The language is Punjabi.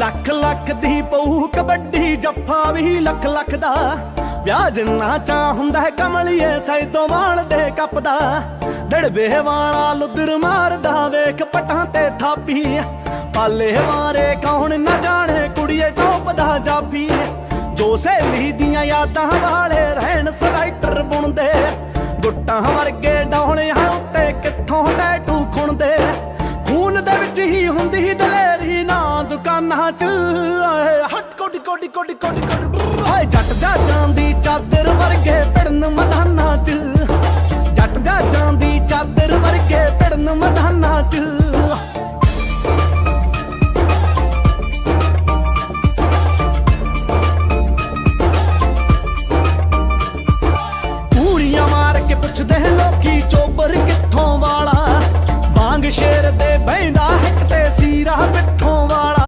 ਲੱਖ ਲੱਖ ਦੀ ਪਊ, ਕਬੱਡੀ ਜੱਫਾ ਵੀ ਲੱਖ ਲੱਖ ਦਾ। ਵਿਆਹ ਜਿੰਨਾ ਚਾ ਹੁੰਦਾ ਹੈ ਕਮਲੀਏ ਸੈਦੋਂ ਵਾਲ ਦੇ ਕੱਪ ਦਾ। ਡੜਵੇ ਵਾਲਾ ਲੁੱਦਰ ਮਾਰਦਾ, ਵੇਖ ਪਟਾਂ ਤੇ ਥਾਪੀ। ਪਾਲੇ ਮਾਰੇ ਕੌਣ ਨਾ ਜਾਣੇ, ਕੁੜੀਏ ਟੌਪ ਦਾ ਜਾਫੀ। ਜੋ ਸਹੇਲੀ ਦੀਆਂ ਯਾਦਾਂ ਵਾਲੇ ਰਹਿਣ ਸਰਾਈਟਰ ਬੁਣਦੇ। ਗੁੱਟਾਂ ਵਰਗੇ ਡੌਲਿਆਂ ਉੱਤੇ ਕਿੱਥੋਂ ਟੈਟੂ ਖੁਣਦੇ। ਖੂਨ ਦੇ ਵਿੱਚ ਹੀ ਹੁੰਦੀ ਦਲੇਰੀ ਨਾਚ ਆਏ। ਹੱਟ ਕੋਡੀ ਕੋਡੀ ਕੋਡੀ ਕੋਡੀ ਕੋਡੀ। ਆਏ ਜੱਟ ਦਾ ਜਾਂਦੀ ਚਾਦਰ ਵਰਗੇ ਪੜਨ ਮਦਾਨਾ ਚ। ਜੱਟ ਦਾ ਜਾਂਦੀ ਚਾਦਰ ਵਰਗੇ ਪੜਨ ਮਦਾਨਾ ਚ। ਪੂਰੀਆਂ ਮਾਰ ਕੇ ਪੁੱਛਦੇ ਲੋਕੀ, ਚੋਬਰ ਕਿੱਥੋਂ ਵਾਲਾ? ਵਾਂਗ ਸ਼ੇਰ ਤੇ ਬੈਂਦਾ ਹਿੱਕ ਤੇ ਸੀਰਾ